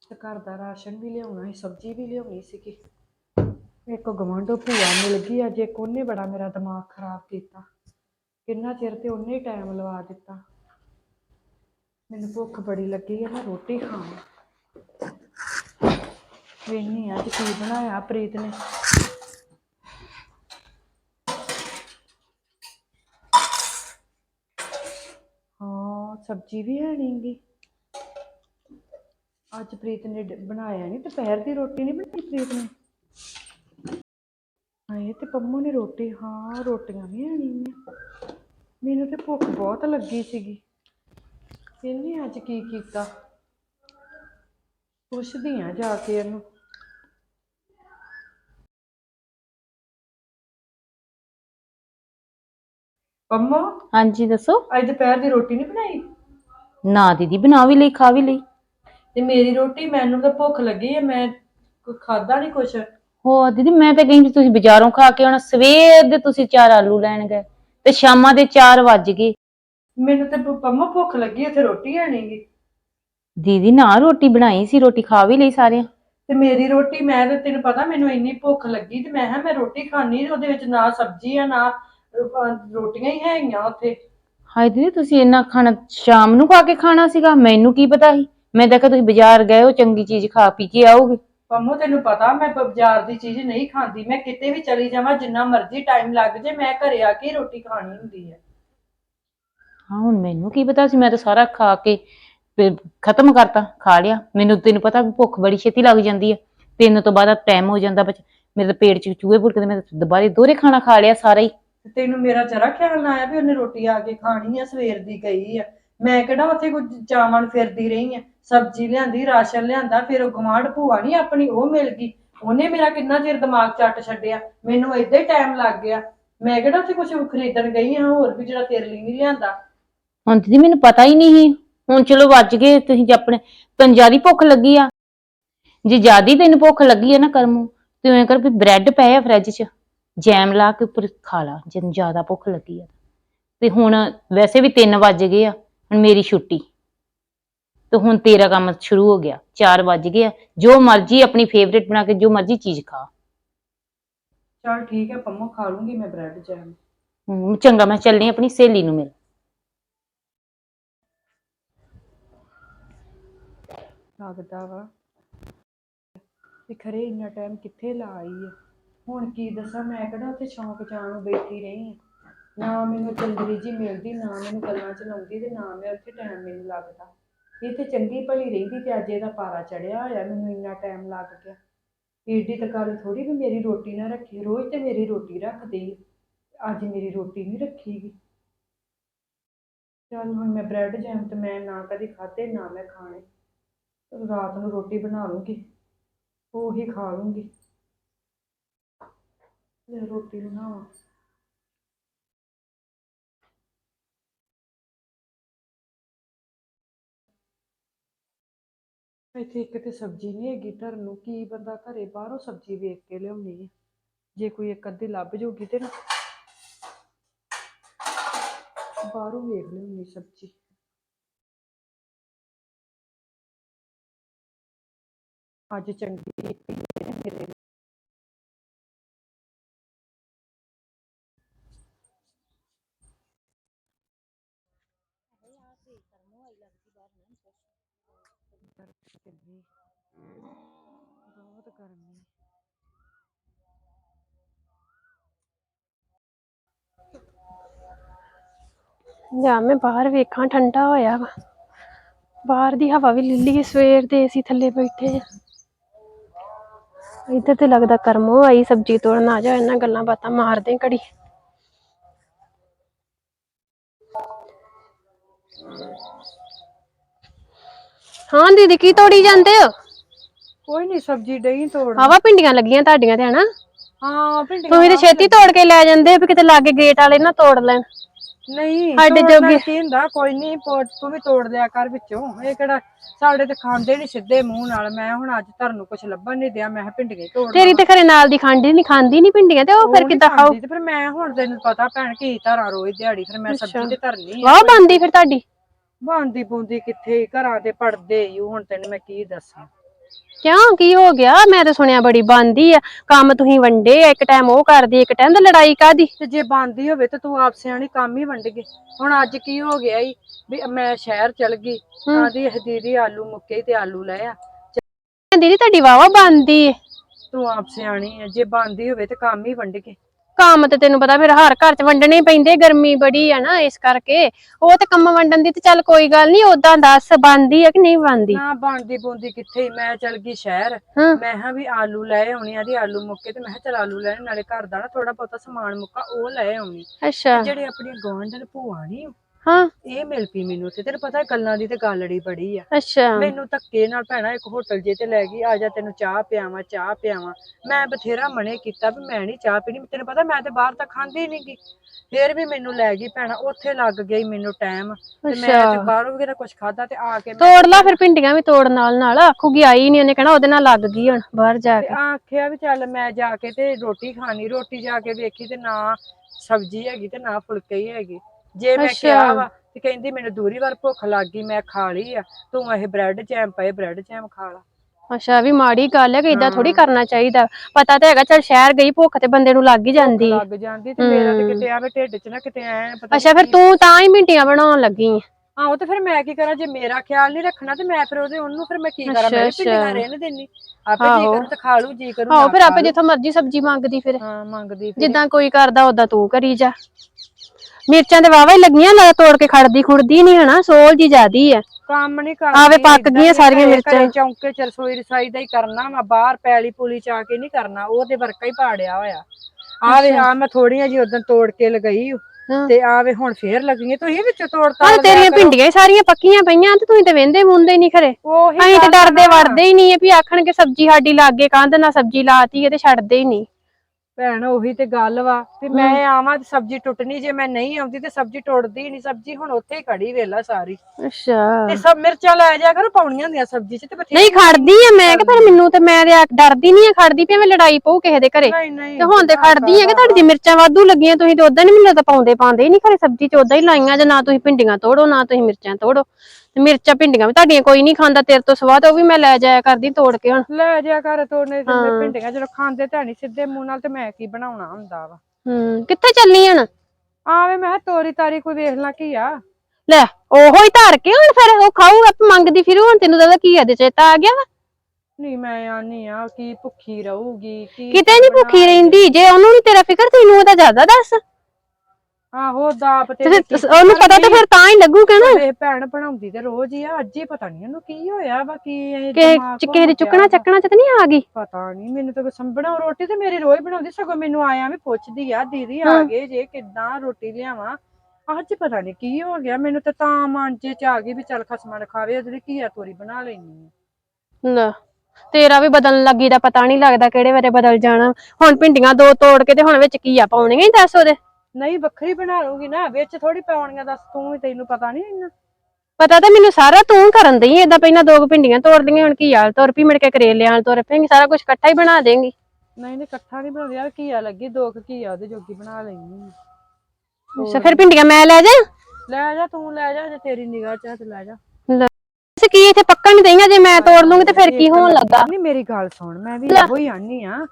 ਤੇ ਘਰ ਦਾ ਰਾਸ਼ਨ ਵੀ ਲਿਆਉਣਾ ਸੀ, ਸਬਜ਼ੀ ਵੀ ਲਿਆਉਣੀ ਸੀਗੀ। ਇੱਕ ਗਵਾਂਢੋਂ ਭੂਆ ਮਿਲ ਗਈ ਅੱਜ, ਇੱਕ ਉਹਨੇ ਬੜਾ ਮੇਰਾ ਦਿਮਾਗ ਖਰਾਬ ਕੀਤਾ। ਕਿੰਨਾ ਚਿਰ ਤੇ ਉਹਨੇ ਟਾਈਮ ਲਵਾ ਦਿੱਤਾ। ਮੈਨੂੰ ਭੁੱਖ ਬੜੀ ਲੱਗੀ ਹੈ ਮੈਂ ਰੋਟੀ ਖਾਵਾਂ। ਵੇਖਨੀ ਅੱਜ ਕੀ ਬਣਾਇਆ ਪ੍ਰੀਤ ਨੇ। ਹਾਂ, ਸਬਜ਼ੀ ਵੀ ਹੈ ਨਹੀਂਗੀ ਅੱਜ ਪ੍ਰੀਤ ਨੇ ਡ- ਬਣਾਇਆ ਨਹੀਂ ਦੁਪਹਿਰ ਦੀ ਰੋਟੀ ਨਹੀਂ ਬਣਾਈ ਪ੍ਰੀਤ ਨੇ? ਹਾਏ ਤੇ ਪੰਮੂ ਨੇ ਰੋਟੀ ਹਾਂ ਰੋਟੀਆਂ ਵੀ ਆਣੀਆਂ ਮੈਨੂੰ ਤੇ ਭੁੱਖ ਬਹੁਤ ਲੱਗੀ ਸੀਗੀ। ਇਹਨੇ ਅੱਜ ਕੀ ਕੀਤਾ? ਪੁੱਛਦੀ ਆ ਜਾ ਕੇ ਇਹਨੂੰ। ਪੰਮਾ ਹਾਂਜੀ ਦੱਸੋ। ਅੱਜ ਦੁਪਹਿਰ ਦੀ ਰੋਟੀ ਨਹੀਂ ਬਣਾਈ? ਨਾ ਦੀਦੀ ਬਣਾ ਵੀ ਲਈ ਖਾ ਵੀ ਲਈ। ਤੇ ਮੇਰੀ ਰੋਟੀ ਮੈਨੂੰ ਤਾਂ ਭੁੱਖ ਲੱਗੀ ਹੈ ਮੈਂ ਕੋਈ ਖਾਦਾ ਨਹੀਂ ਕੁਛ। ਹੋ ਦੀਦੀ ਮੈਂ ਤਾਂ ਕਹਿੰਦੀ ਤੁਸੀਂ ਬਾਜ਼ਾਰੋਂ ਖਾ ਕੇ ਆਉਣਾ ਸਵੇਰ ਦੇ ਤੁਸੀਂ ਚਾਰ ਆਲੂ ਲੈਣ ਗਏ ਤੇ ਸ਼ਾਮਾਂ ਦੇ 4 ਵੱਜ ਗਏ। ਮੈਨੂੰ ਤੇ ਪੰਮਾ ਭੁੱਖ ਲੱਗੀ ਇੱਥੇ ਰੋਟੀ ਹੈ ਨਹੀਂਗੀ ਦੀਦੀ ਨਾ ਰੋਟੀ ਬਣਾਈ ਸੀ ਰੋਟੀ ਖਾ ਵੀ ਲਈ ਸਾਰਿਆਂ। ਤੇ ਮੇਰੀ ਰੋਟੀ ਮੈਂ ਤੇ ਤੈਨੂੰ ਪਤਾ ਮੈਨੂੰ ਇੰਨੀ ਭੁੱਖ ਲੱਗੀ ਤੇ ਮੈਂ ਕਿਹਾ ਮੈਂ ਰੋਟੀ ਖਾਣੀ ਉਹਦੇ ਵਿੱਚ ਨਾ ਸਬਜ਼ੀ ਆ ਨਾ ਅਹ, ਰੋਟੀਆਂ ਹੀ ਹੈਗੀਆਂ ਉੱਥੇ। ਹਾਏ ਦੀਦੀ ਤੁਸੀਂ ਇੰਨਾ ਖਾਣਾ ਸ਼ਾਮ ਨੂੰ ਖਾ ਕੇ ਖਾਣਾ ਸੀਗਾ ਮੈਨੂੰ ਕੀ ਪਤਾ ਸੀ? ਮੈਂ ਤਾਂ ਤੁਸੀਂ ਬਾਜ਼ਾਰ ਗਏ ਹੋ ਚੰਗੀ ਚੀਜ਼ ਖਾ ਪੀ ਕੇ ਆਓਗੇ। ਪੰਮੋ ਤੈਨੂੰ ਪਤਾ ਮੈਂ ਬਾਜ਼ਾਰ ਦੀ ਚੀਜ਼ ਨਹੀਂ ਖਾਂਦੀ। ਮੈਂ ਕਿਤੇ ਵੀ ਚਲੀ ਜਾਵਾਂ ਜਿੰਨਾ ਮਰਜ਼ੀ ਟਾਈਮ ਲੱਗ ਜੇ ਮੈਂ ਘਰੇ ਆ ਕੇ ਰੋਟੀ ਖਾਣੀ ਹੁੰਦੀ ਹੈ। ਹਾਂ ਹੁਣ ਮੈਨੂੰ ਕੀ ਪਤਾ ਸੀ ਮੈਂ ਤਾਂ ਸਾਰਾ ਖਾ ਕੇ ਫਿਰ ਖਤਮ ਕਰਤਾ ਖਾ ਲਿਆ। ਮੈਨੂੰ ਤੈਨੂੰ ਪਤਾ ਵੀ ਭੁੱਖ ਬੜੀ ਛੇਤੀ ਲੱਗ ਜਾਂਦੀ ਹੈ। ਤਿੰਨ ਤੋਂ ਬਾਅਦ ਟਾਈਮ ਹੋ ਜਾਂਦਾ ਬੱਚ ਮੇਰੇ ਤਾਂ ਪੇਟ 'ਚ ਚੂਹੇ ਭੁਰਕਦੇ ਮੈਂ ਤਾਂ ਦੁਬਾਰੇ ਦੋਹਰੇ ਖਾਣਾ ਖਾ ਲਿਆ ਸਾਰਾ ਹੀ। ਤੇ ਤੈਨੂੰ ਮੇਰਾ ਜਰਾ ਖਿਆਲ ਨਾ ਆਇਆ ਵੀ ਉਹਨੇ ਰੋਟੀ ਆ ਕੇ ਖਾਣੀ ਆ ਸਵੇਰ ਦੀ ਗਈ ਆ ਮੈਂ ਕਿਹੜਾ ਉੱਥੇ ਕੁਝ ਚਾਵਾਂ ਫਿਰਦੀ ਰਹੀ ਆ, ਸਬਜ਼ੀ ਲਿਆਂਦੀ, ਰਾਸ਼ਨ ਲਿਆਂਦਾ, ਫਿਰ ਉਹ ਗਵਾਂਢ ਭੂਆ ਨਹੀਂ ਆਪਣੀ, ਉਹ ਮਿਲ ਗਈ। ਉਹਨੇ ਮੇਰਾ ਕਿੰਨਾ ਚਿਰ ਦਿਮਾਗ ਚੱਟ ਛੱਡਿਆ, ਮੈਨੂੰ ਏਦਾਂ ਹੀ ਟਾਈਮ ਲੱਗ ਗਿਆ। ਮੈਂ ਕਿਹੜਾ ਉੱਥੇ ਕੁਝ ਖਰੀਦਣ ਗਈ ਹਾਂ ਹੋਰ ਵੀ ਜਿਹੜਾ ਤੇਰੇ ਲਈ ਨਹੀਂ ਲਿਆਂਦਾ। ਹੁਣ ਦੀਦੀ, ਮੈਨੂੰ ਪਤਾ ਹੀ ਨਹੀਂ ਸੀ। ਹੁਣ ਚਲੋ ਵੱਜ ਗਏ, ਤੁਸੀਂ ਜੇ ਆਪਣੇ, ਤੈਨੂੰ ਜ਼ਿਆਦੀ ਭੁੱਖ ਲੱਗੀ ਆ। ਜੇ ਜ਼ਿਆਦੀ ਤੈਨੂੰ ਭੁੱਖ ਲੱਗੀ ਆ ਨਾ ਕਰਮੂ ਤੂੰ ਐਂ ਕਰ ਵੀ ਬ੍ਰੈਡ ਪਏ ਆ ਫ੍ਰਿਜ 'ਚ ਜੈਮ ਲਾ ਕੇ ਉੱਪਰ ਖਾ ਲਾ, ਜੇ ਜ਼ਿਆਦਾ ਭੁੱਖ ਲੱਗੀ ਆ ਤੇ। ਹੁਣ ਵੈਸੇ ਵੀ 3 ਵੱਜ ਗਏ ਆ। ਹੁਣ ਮੇਰੀ ਛੁੱਟੀ। ਤੇ ਹੁਣ ਤੇਰਾ ਕੰਮ ਸ਼ੁਰੂ ਹੋ ਗਿਆ। 4 ਵੱਜ ਗਏ ਆ। ਜੋ ਮਰਜ਼ੀ ਆਪਣੀ ਫੇਵਰੇਟ ਬਣਾ ਕੇ ਜੋ ਮਰਜ਼ੀ ਚੀਜ਼ ਖਾ। ਚਲ ਠੀਕ ਹੈ ਪੰਮੋ ਖਾ ਲੂੰਗੀ ਮੈਂ ਬ੍ਰੈਡ ਜੈਮ ਹਮ, ਚੰਗਾ ਮੈਂ ਚੱਲਣੀ ਆਪਣੀ ਸਹੇਲੀ ਨੂੰ ਮਿਲ। ਲੱਗਦਾ ਵਾ ਤੇ ਖਰੇ ਇੰਨਾ ਟਾਈਮ ਕਿੱਥੇ ਲਾ ਆਈ ਹੈ? ਹੁਣ ਕੀ ਦੱਸਾਂ ਮੈਂ ਕਿਹੜਾ ਉੱਥੇ ਸ਼ੌਂਕ ਜਾਣ ਨੂੰ ਬੈਠੀ ਰਹੀ ਹਾਂ। ਨਾ ਮੈਨੂੰ ਚੰਦਰੀ ਜੀ ਮਿਲਦੀ, ਨਾ ਮੈਨੂੰ ਗੱਲਾਂ ਚ ਲਾਉਂਦੀ ਤੇ ਨਾ ਮੈਂ ਉੱਥੇ ਟਾਈਮ ਮੈਨੂੰ ਲੱਗਦਾ। ਇਹ ਤੇ ਚੰਗੀ ਭਲੀ ਰਹਿੰਦੀ ਤੇ ਅੱਜ ਇਹਦਾ ਪਾਰਾ ਚੜਿਆ ਹੋਇਆ, ਮੈਨੂੰ ਇੰਨਾ ਟਾਈਮ ਲੱਗ ਗਿਆ। ਏਡੀ ਤਾਂ ਗੱਲ ਥੋੜੀ ਵੀ ਮੇਰੀ ਰੋਟੀ ਨਾ ਰੱਖੀ, ਰੋਜ਼ ਤੇ ਮੇਰੀ ਰੋਟੀ ਰੱਖਦੀ ਹੈ ਅੱਜ ਮੇਰੀ ਰੋਟੀ ਨਹੀਂ ਰੱਖੀਗੀ। ਚੱਲ ਹੁਣ ਮੈਂ ਬ੍ਰੈਡ ਜੈਮ ਤੇ ਮੈਂ ਨਾ ਕਦੀ ਖਾਧੇ, ਨਾ ਮੈਂ ਖਾਣੇ। ਰਾਤ ਨੂੰ ਰੋਟੀ ਬਣਾ ਲੂੰਗੀ, ਉਹੀ ਖਾ ਲੂੰਗੀ। ਰੋਟੀ ਬਣਾਵਾਂ। ਇੱਥੇ ਇੱਕ ਤੇ ਸਬਜ਼ੀ ਨਹੀਂ ਹੈਗੀ ਧਰਨ ਨੂੰ, ਕੀ ਬੰਦਾ ਘਰੇ ਬਾਹਰੋਂ ਸਬਜ਼ੀ ਵੇਖ ਕੇ ਲਿਆਉਣੀ ਹੈ ਜੇ ਕੋਈ ਇੱਕ ਅੱਧੀ ਲੱਭ ਜੂਗੀ ਤੇ ਨਾ। ਬਾਹਰੋਂ ਵੇਖ ਲਿਆਉਣੀ ਸਬਜ਼ੀ। ਅੱਜ ਚੰਗੀ ਮੇਰੇ ਬਹੁਤ ਗਰਮੀ। ਜਾ ਮੈਂ ਬਾਹਰ ਵੇਖਾਂ, ਠੰਡਾ ਹੋਇਆ ਵਾ। ਬਾਹਰ ਦੀ ਹਵਾ ਵੀ ਲਿੱਲੀ ਹੈ ਸਵੇਰ ਦੇ ਅਸੀਂ ਥੱਲੇ ਬੈਠੇ ਇੱਧਰ ਤੇ ਲੱਗਦਾ ਕਰਮੋ ਆਈ, ਸਬਜ਼ੀ ਤੋੜਨ ਆ ਜਾ, ਇਹਨਾਂ ਗੱਲਾਂ ਬਾਤਾਂ ਮਾਰਦੇ ਘੜੀ। ਹਾਂ ਦੀਦੀ ਕੀ ਤੋੜੀ ਜਾਂਦੇ ਹੋ? ਕੋਈ ਨਹੀਂ ਸਬਜ਼ੀ ਡਈ ਤੋੜ ਆਵਾ ਭਿੰਡੀਆਂ ਲੱਗੀਆਂ ਤੁਹਾਡੀਆਂ ਤੇ ਹਨਾ? ਹਾਂ ਭਿੰਡੀਆਂ ਤੁਸੀਂ ਤੇ ਛੇਤੀ ਤੋੜ ਕੇ ਲੈ ਜਾਂਦੇ ਵੀ ਕਿਤੇ ਲਾਗੇ ਗੇਟ ਵਾਲੇ ਨਾ ਤੋੜ ਲੈਣ। ਨਹੀਂ ਸਾਡੇ ਜੋਗੇ- ਕੀ ਹੁੰਦਾ ਕੋਈ ਨਹੀਂ ਤੂੰ ਵੀ ਤੋੜ ਲਿਆ ਕਰ ਵਿੱਚੋਂ। ਇਹ ਕਿਹੜਾ ਸਾਡੇ ਤੇ ਖਾਂਦੇ ਨਹੀਂ ਸਿੱਧੇ ਮੂੰਹ ਨਾਲ। ਮੈਂ ਹੁਣ ਅੱਜ ਤੁਹਾਨੂੰ ਕੁਝ ਲੱਭਣ ਨਹੀਂ ਦਿਆ ਮੈਂ ਕਿਹਾ ਭਿੰਡੀਆਂ ਹੀ ਤੋੜ ਤੇਰੀ ਤੇ ਖਰੇ ਨਾਲ ਦੀ ਖਾਂਡੀ ਨਹੀਂ ਖਾਂਦੀ ਨਹੀਂ ਭਿੰਡੀਆਂ ਤੇ ਉਹ ਫਿਰ ਕਿੱਦਾਂ ਖਾਓ? ਤੇ ਫਿਰ ਮੈਂ ਹੁਣ ਤੈਨੂੰ ਪਤਾ ਭੈਣ ਕੀ ਧਾਰਾਂ ਰੋਜ਼ ਦਿਹਾੜੀ ਫਿਰ ਮੈਂ ਸਬਜ਼ੀ ਤੇ ਧਰਨੀ ਵਾਹ ਬੰਦੀ ਫਿਰ ਤੁਹਾਡੀ। ਬਾਂਦੀ ਬੂੰਦੀ ਕਿੱਥੇ ਘਰਾਂ ਦੇ ਪੜਦੇ ਹੀ ਹੁਣ ਤੈਨੂੰ ਮੈਂ ਕੀ ਦੱਸਾਂ। ਕਿਉਂ? ਕੀ ਹੋ ਗਿਆ? ਮੈਂ ਤਾਂ ਸੁਣਿਆ ਬੜੀ ਬੰਦੀ ਆ। ਕੰਮ ਤੁਸੀਂ ਵੰਡੇ ਆ ਇੱਕ ਟਾਈਮ ਉਹ ਕਰਦੀ ਇੱਕ ਟਾਈਮ ਤੇ ਲੜਾਈ ਕਾਦੀ ਤੇ ਜੇ ਬੰਦੀ ਹੋਵੇ ਤੇ ਤੂੰ ਆਪ ਸਿਆਣੀ ਕੰਮ ਹੀ ਵੰਡ ਗਏ ਹੁਣ ਅੱਜ ਕੀ ਹੋ ਗਿਆ ਈ? ਵੀ ਮੈਂ ਸ਼ਹਿਰ ਚਲ ਗਈ ਆਂਦੀ ਇਹ ਦੀਦੀ ਆਲੂ ਮੁੱਕੇ ਤੇ ਆਲੂ ਲੈ ਆ। ਦੀਦੀ ਤੁਹਾਡੀ ਵਾਵਾ ਬੰਦੀ ਏ। ਤੂੰ ਆਪ ਸਿਆਣੀ ਆ ਜੇ ਬੰਦੀ ਹੋਵੇ ਤੇ ਕੰਮ ਹੀ ਵੰਡ ਗਏ ਕੰਮ ਤੇ ਤੈਨੂੰ ਪਤਾ ਫਿਰ ਹਰ ਘਰ ਚ ਵੰਡਣੇ ਹੀ ਪੈਂਦੇ ਗਰਮੀ ਬੜੀ ਆ ਨਾ ਇਸ ਕਰਕੇ। ਉਹ ਤੇ ਕੰਮ ਵੰਡਣ ਦੀ ਤੇ ਚੱਲ ਕੋਈ ਗੱਲ ਨਹੀਂ ਉਦਾਂ ਦੱਸ ਬੰਦੀ ਆ ਕਿ ਨਹੀਂ ਬੰਦੀ ਨਾ ਬਣਦੀ ਬੂੰਦੀ ਕਿੱਥੇ ਮੈਂ ਚਲ ਗਈ ਸ਼ਹਿਰ। ਹਾਂ। ਮੈਂ ਹਾਂ ਵੀ ਆਲੂ ਲੈ ਆਉਣੀ ਆ ਦੀ ਆਲੂ ਮੁੱਕੇ ਤੇ ਮੈਂ ਕਿਹਾ ਚਲ ਆਲੂ ਲੈਣੇ ਨਾਲੇ ਘਰ ਦਾ ਨਾ ਥੋੜਾ ਬਹੁਤਾ ਸਮਾਨ ਮੁੱਕਾ ਉਹ ਲੈ ਆਉਣੀ। ਅੱਛਾ। ਜਿਹੜੇ ਆਪਣੀਆਂ ਗਵਾਂਢਣ ਭੂਆ ਨੀ ਹਾਂ। ਇਹ ਮਿਲ ਪਈ ਮੈਨੂੰ ਤੇ ਤੈਨੂੰ ਪਤਾ ਗੱਲਾਂ ਦੀ ਤੇ ਗੱਲੜੀ ਬੜੀ ਆ। ਅੱਛਾ। ਮੈਨੂੰ ਧੱਕੇ ਨਾਲ ਭੈਣਾ ਇੱਕ ਹੋਟਲ ਜੇ ਤੇ ਲੈ ਗਈ ਆ ਜਾ ਤੈਨੂੰ ਚਾਹ ਪਿਆਵਾਂ ਚਾਹ ਪਿਆਵਾਂ। ਮੈਂ ਬਥੇਰਾ ਮਨੇ ਕੀਤਾ ਵੀ ਮੈਂ ਨਹੀਂ ਚਾਹ ਪੀਣੀ ਤੈਨੂੰ ਪਤਾ ਮੈਂ ਤੇ ਬਾਹਰ ਤਾਂ ਖਾਂਦੀ ਨੀ ਗੀ। ਫੇਰ ਵੀ ਮੈਨੂੰ ਲੈ ਗਈ ਭੈਣਾ ਉੱਥੇ ਲੱਗ ਗਈ ਮੈਨੂੰ ਟਾਈਮ ਤੇ ਮੈਂ। ਤੇ ਬਾਹਰੋਂ ਵਗੈਰਾ ਕੁਝ ਖਾਦਾ ਤੇ ਆ ਕੇ ਤੋੜ ਲਾ ਫਿਰ ਭਿੰਡੀਆਂ ਵੀ ਤੋੜ ਨਾਲ ਨਾਲ। ਆਖੂਗੀ ਆਈ ਨਹੀਂ ਉਹਨੇ ਕਹਿਣਾ ਉਹਦੇ ਨਾਲ ਲੱਗ ਗਈ ਹੁਣ ਬਾਹਰ ਜਾ ਕੇ। ਆਖਿਆ ਵੀ ਚੱਲ ਮੈਂ ਜਾ ਕੇ ਤੇ ਰੋਟੀ ਖਾਣੀ ਰੋਟੀ ਜਾ ਕੇ ਵੇਖੀ ਤੇ ਨਾ ਸਬਜ਼ੀ ਹੈਗੀ ਤੇ ਨਾ ਫੁਲਕੇ ਹੀ ਹੈਗੇ। ਜੇ ਮੈਂ। ਕਿਹਾ ਵਾ ਤੇ ਕਹਿੰਦੀ ਮੈਨੂੰ ਦੂਰੀ ਵਾਰ ਭੁੱਖ ਲੱਗ ਗਈ ਮੈਂ ਖਾ ਲਈ ਆ ਤੂੰ ਇਹ ਬ੍ਰੈਡ ਜੈਮ ਪਏ ਬ੍ਰੈਡ ਜੈਮ ਖਾ ਲਾ ਅੱਛਾ ਵੀ ਮਾੜੀ ਗੱਲ ਹੈ ਕਿ ਇਦਾਂ ਥੋੜੀ ਕਰਨਾ ਚਾਹੀਦਾ ਪਤਾ ਤਾਂ ਹੈਗਾ ਚੱਲ ਸ਼ਹਿਰ ਗਈ ਭੁੱਖ ਤੇ ਬੰਦੇ ਨੂੰ ਲੱਗ ਹੀ ਜਾਂਦੀ ਹੈ। ਲੱਗ ਜਾਂਦੀ ਤੇ ਮੇਰਾ ਤੇ ਕਿਤੇ ਆਵੇ ਢਿੱਡ 'ਚ ਨਾ ਕਿਤੇ ਐ ਪਤਾ ਅੱਛਾ ਫਿਰ ਤੂੰ ਤਾਂ ਹੀ ਭਿੰਡੀਆਂ ਬਣਾਉਣ ਲੱਗੀ ਆਂ। ਆਹੋ ਤੇ ਫਿਰ ਮੈਂ ਕੀ ਕਰਾਂ ਜੇ ਮੇਰਾ ਖਿਆਲ ਨਹੀਂ ਰੱਖਣਾ ਤੇ ਮੈਂ ਫਿਰ ਉਹਦੇ ਉਹਨੂੰ ਫਿਰ ਮੈਂ ਕੀ ਕਰਾਂ ਮੈਂ ਪਿੰਡੀਆਂ। ਰਹਿਣ ਦੇਣੀ ਆਪੇ ਜੀ। ਕਰੂ ਤੇ ਖਾ ਲੂ ਜੀ ਕਰੂ ਨਾ ਫਿਰ ਆਪੇ। ਜਿੱਥੋਂ ਮਰਜ਼ੀ ਸਬਜ਼ੀ ਮੰਗਦੀ ਫਿਰ ਹਾਂ ਮੰਗਦੀ ਜਿੱਦਾਂ ਕੋਈ ਕਰਦਾ ਉਦਾਂ ਤੂੰ ਕਰੀ ਜਾ ਮਿਰਚਾਂ ਤੇ ਵਾਵਾ ਹੀ ਲੱਗੀਆਂ ਨਾ ਤੋੜ ਕੇ ਖੜਦੀ ਖੁੜਦੀ ਨਹੀਂ ਹਨਾ ਸੋਲ ਜੀ ਜਿਆਦੀ ਆ ਕੰਮ ਨਹੀਂ ਕਰਦੀ ਆਵੇ ਪੱਕ ਗਈਆਂ ਸਾਰੀਆਂ ਮਿਰਚਾਂ। ਚੌਂਕੇ ਚ ਰਸੋਈ ਰਸਾਈ ਦਾ ਹੀ ਕਰਨਾ ਵਾ ਬਾਹਰ ਪੈਲੀ ਪੁਲੀ ਚ ਆ ਕੇ ਨਹੀਂ ਕਰਨਾ ਉਹ ਤੇ ਵਰਕਾ ਹੀ ਪਾੜਿਆ ਹੋਇਆ ਆ ਵੇ ਆ ਮੈਂ ਥੋੜੀਆਂ ਜੀ ਉਦੋਂ ਤੋੜ ਕੇ ਲਗਾਈ। ਤੇ ਆ ਵੇ ਹੁਣ ਫੇਰ ਲੱਗੀਆਂ ਤੁਸੀਂ ਵਿੱਚੋਂ ਤੋੜਤਾ ਹਾਂ ਤੇਰੀਆਂ ਭਿੰਡੀਆਂ ਹੀ ਸਾਰੀਆਂ ਪੱਕੀਆਂ ਪਈਆਂ ਤੇ ਤੁਸੀਂ ਤੇ ਵੇਂਦੇ ਮੁੰਦੇ ਨਹੀਂ ਖਰੇ ਅਸੀਂ ਤੇ ਡਰਦੇ। ਵੜਦੇ ਹੀ ਨਹੀਂ ਆ ਵੀ ਆਖਣਗੇ ਸਬਜ਼ੀ ਸਾਡੀ ਲਾਗੇ ਕੰਧ ਨਾਲ ਸਬਜ਼ੀ ਲਾਤੀ ਹੈ ਤੇ ਛੱਡਦੇ ਹੀ ਨਹੀਂ ਭੈਣ ਉਹੀ ਤੇ ਗੱਲ ਵਾ। ਤੇ ਮੈਂ ਆਵਾਂ ਤੇ ਸਬਜ਼ੀ ਟੁੱਟਣੀ ਜੇ ਮੈਂ ਨਹੀਂ ਆਉਂਦੀ ਤੇ ਸਬਜ਼ੀ ਟੁੱਟਦੀ ਨਹੀਂ ਸਬਜ਼ੀ ਹੁਣ ਉੱਥੇ ਹੀ ਖੜੀ ਵੇਲਾ ਸਾਰੀ। ਅੱਛਾ। ਤੇ ਸਭ ਮਿਰਚਾਂ ਲੈ ਜਾ ਕਰੋ ਪਾਉਣੀਆਂ ਹੁੰਦੀਆਂ ਸਬਜ਼ੀ ਚ ਤੇ ਬਥੇਰੀ ਨਹੀਂ ਖੜਦੀ ਆ ਮੈਂ ਕਿ ਪਰ ਮੈਨੂੰ ਤੇ ਮੈਂ ਤੇ ਆ- ਡਰਦੀ ਨਹੀਂ ਆ ਖੜਦੀ ਪਈ ਐਵੇਂ ਲੜਾਈ ਪਊ ਕਿਸੇ ਦੇ ਘਰੇ। ਨਹੀਂ ਨਹੀਂ ਤੇ ਹੁਣ ਤੇ ਖੜਦੀ ਆ ਕਿ ਤੁਹਾਡੀ ਮਿਰਚਾਂ ਵਾਧੂ ਲੱਗੀਆਂ ਤੁਸੀਂ ਤੇ ਉਦਾਂ ਨਹੀਂ ਮੈਨੂੰ ਪਾਉਂਦੇ ਪਾਉਂਦੇ ਹੀ ਨਹੀਂ ਖਰੇ ਸਬਜ਼ੀ ਚ ਉਦਾਂ ਹੀ ਲਾਈਆਂ ਜੇ ਨਾ ਤੁਸੀਂ ਭਿੰਡੀਆਂ ਤੋੜੋ ਨਾ ਤੁਸੀਂ ਮਿਰਚਾਂ ਤੋੜੋ। ਤੇ ਮਿਰਚਾਂ ਭਿੰਡੀਆਂ ਵੀ ਤੁਹਾਡੀਆਂ ਕੋਈ ਨਹੀਂ ਖਾਂਦਾ ਤੇਰੇ ਤੋਂ ਸਵਾਦ ਉਹ ਵੀ ਮੈਂ ਲੈ ਜਾਇਆ ਕਰਦੀ ਤੋੜ ਕੇ ਹੁਣ। ਲੈ ਜਾ ਕਰ ਤੋਨੇ ਤੇ ਭਿੰਡੀਆਂ ਜਦੋਂ ਖਾਂਦੇ ਤਾਂ ਨਹੀਂ ਸਿੱਧੇ ਮੂੰਹ ਨਾਲ ਤੇ ਮੈਂ ਕੀ ਬਣਾਉਣਾ ਹੁੰਦਾ ਵਾ। ਹੂੰ ਕਿੱਥੇ ਚੱਲੀ ਹਣ? ਆਵੇ ਮੈਂ ਤੋਰੀ ਤਾਰੀ ਕੋਈ ਵੇਖ ਲਾ ਕੀ ਆ। ਲੈ ਉਹੋ ਹੀ ਧਰ ਕੇ ਹੁਣ ਫਿਰ ਉਹ ਖਾਊ ਆਪ ਮੰਗਦੀ ਫਿਰ ਹੁਣ ਤੈਨੂੰ ਤਾਂ ਕੀ ਆ ਦੇ ਚੇਤਾ ਆ ਗਿਆ ਵਾ? ਨਹੀਂ ਮੈਂ ਆਨੀ ਆ ਕੀ ਭੁੱਖੀ ਰਹੂਗੀ ਕੀ ਕਿਤੇ ਨਹੀਂ ਭੁੱਖੀ ਰਹਿੰਦੀ ਜੇ ਉਹਨੂੰ ਨਹੀਂ ਤੇਰਾ ਫਿਕਰ ਤੈਨੂੰ ਉਹਦਾ ਜ਼ਿਆਦਾ ਦੱਸ। ਆਹੋ ਦਾਪ ਤੇ ਉਹਨੂੰ ਪਤਾ ਤਾਂ ਫਿਰ ਤਾਂ ਹੀ ਲੱਗੂਗਾ ਨਾ। ਇਹ ਭੈਣ ਬਣਾਉਂਦੀ ਤੇ ਰੋਜ਼ ਹੀ ਆ ਅੱਜ ਹੀ ਪਤਾ ਨਹੀਂ ਉਹਨੂੰ ਕੀ ਹੋਇਆ ਵਾ ਕੀ ਇਹ ਕਿ ਦਿਮਾਗ ਕਿਸੇ ਦੇ ਘੁੰਮ ਚੁੱਕਣਾ ਗਿਆ ਵਾ। ਚੱਕਣਾ ਚ ਤਾਂ ਨਹੀਂ ਆ ਗਈ? ਪਤਾ ਨਹੀਂ ਮੈਨੂੰ ਤਾਂ ਸੰਭਣਾ ਰੋਟੀ ਤੇ ਮੇਰੀ ਰੋਜ਼ ਬਣਾਉਂਦੀ ਸਗੋਂ ਮੈਨੂੰ ਆਇਆ ਵੀ ਪੁੱਛਦੀ ਆ ਦੀਦੀ ਆ ਗਏ ਜੇ ਕਿੱਦਾਂ ਰੋਟੀ ਲਿਆਵਾਂ। ਅੱਜ ਪਤਾ ਨਹੀਂ ਕੀ ਹੋ ਗਿਆ ਮੈਨੂੰ ਤਾਂ ਤਾਂ ਮਨ ਚ ਆ ਗਈ ਵੀ ਚੱਲ ਖਸਮਾਂ ਨੇ ਖਾਵੇ ਉਹਦੀ ਘੀਆ ਤੋਰੀ ਬਣਾ ਲੈਣੀ ਲੈ ਤੇਰਾ ਵੀ ਬਦਲਣ ਲੱਗੀ ਦਾ ਪਤਾ ਨਹੀਂ ਲੱਗਦਾ ਕਿਹੜੇ ਵੇਲੇ ਬਦਲ ਜਾਣਾ। ਹੁਣ ਭਿੰਡੀਆਂ ਦੋ ਤੋੜ ਕੇ ਤੇ ਹੁਣ ਵਿੱਚ ਘੀਆ ਪਾਉਣੀਆਂ ਹੀ ਦੱਸ ਉਹਦੇ। ਨਹੀਂ ਵੱਖਰੀ ਬਣਾ ਲੂੰਗੀ ਨਾ ਵਿੱਚ ਥੋੜੀ ਪਾਉਣੀਆਂ ਦੱਸ ਤੂੰ ਵੀ ਤੈਨੂੰ ਪਤਾ ਨਹੀਂ ਇੰਨਾ। ਪਤਾ ਤਾਂ ਮੈਨੂੰ ਸਾਰਾ ਤੂੰ ਕਰਨ ਦਈ ਏਦਾਂ ਪਹਿਲਾਂ ਦੋ ਕੁ ਭਿੰਡੀਆਂ ਤੋੜ ਲਈਆਂ ਹੁਣ ਘੀਆ ਤੁਰ ਪਈ ਮਿੜ ਕੇ ਕਰੇਲਿਆਂ ਵਾਲ ਤੁਰ ਪਏਂਗੀ ਸਾਰਾ ਕੁਝ ਇਕੱਠਾ ਹੀ ਬਣਾ ਦੇਂਗੀ। ਨਹੀਂ ਨਹੀਂ ਇਕੱਠਾ ਨਹੀਂ ਬਣਾਉਂਦੀ ਯਾਰ ਘੀਆ ਲੱਗੀ ਦੋ ਕੁ ਘੀਆ ਉਹਦੇ ਜੋਗੀ ਬਣਾ ਲੈਣੀ ਅੱਛਾ ਫਿਰ ਭਿੰਡੀਆਂ ਮੈਂ ਲੈ ਜਾ? ਲੈ ਜਾ ਤੂੰ ਲੈ ਜਾ ਜੇ ਤੇਰੀ ਨਿਗਾਹ ਚ ਆ ਤੇ ਲੈ ਜਾ। ਲੈ। ਕੀ ਇੱਥੇ ਪੱਕਣ ਨਹੀਂ ਦਈਆਂ ਜੇ ਮੈਂ ਤੋੜ ਲੂੰਗੀ ਤੇ ਫਿਰ ਕੀ ਹੋਣ ਲੱਗਾ? ਨਹੀਂ ਮੇਰੀ ਗੱਲ ਸੁਣ ਮੈਂ ਵੀ ਇਹੋ ਹੀ ਆਨੀ ਆ।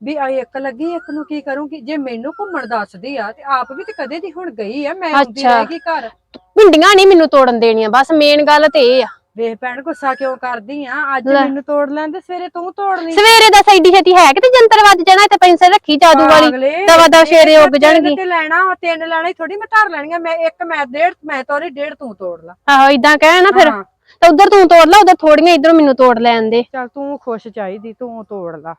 ਵੀ ਆ ਇੱਕ ਲੱਗੀ ਇੱਕ ਨੂੰ ਕੀ ਕਰੂੰਗੀ? ਜੇ ਮੈਨੂੰ ਘੁੰਮਣ ਦੱਸਦੀ ਆ ਤੇ ਆਪ ਵੀ ਤੇ ਕਦੇ ਦੀ ਹੁਣ ਗਈ ਆ ਮੈਂ ਆਉਂਦੀ ਅੱਛਾ। ਰਹੇਗੀ ਘਰ। ਭਿੰਡੀਆਂ ਨਹੀਂ ਮੈਨੂੰ ਤੋੜਨ ਦੇਣੀਆਂ ਬਸ ਮੇਨ ਗੱਲ ਤੇ ਇਹ ਆ। ਵੇਖ ਭੈਣ ਗੁੱਸਾ ਕਿਉਂ ਕਰਦੀ ਆ? ਅੱਜ ਲੈ। ਮੈਨੂੰ ਤੋੜ ਲੈਂਦੇ ਸਵੇਰੇ ਤੂੰ ਤੋੜਨੀ ਸਵੇਰੇ ਦਾ ਐਡੀ ਛੇਤੀ ਹੈ ਕਿਤੇ ਜੰਤਰ ਵੱਜ ਜਾਣਾ ਤੇ ਪੈਨਸਲ ਰੱਖੀ ਜਾਦੂ ਵਾਲੀ। ਪਾਗਲੇ, ਦਵਾ ਦਵਾ ਇਹ ਸਵੇਰੇ ਤਾਂ ਉੱਗ ਤਿੰਨ ਜਾਣਗੀ। ਤੇ ਲੈਣਾ ਵਾ ਤਿੰਨ ਲੈਣਾ ਥੋੜੀ ਮੈਂ ਧਰ ਲੈਣੀਆਂ ਮੈਂ ਇੱਕ ਮੈਂ ਡੇਢ ਮੈਂ ਤੋਰੀ ਡੇਢ ਤੂੰ ਤੋੜ ਲਾ। ਆਹੋ ਇਦਾਂ ਕਹਿ ਨਾ ਫਿਰ। ਹਾਂ, ਤੇ ਉਧਰ ਤੂੰ ਤੋੜ ਲੈ ਉਧਰ ਥੋੜੀਆਂ ਇਧਰੋਂ ਮੈਨੂੰ ਤੋੜ ਲੈਣ ਦੇ। ਚੱਲ ਤੂੰ ਖੁਸ਼ ਚਾਹੀਦੀ ਤੂੰ ਤੋੜ ਲਾ।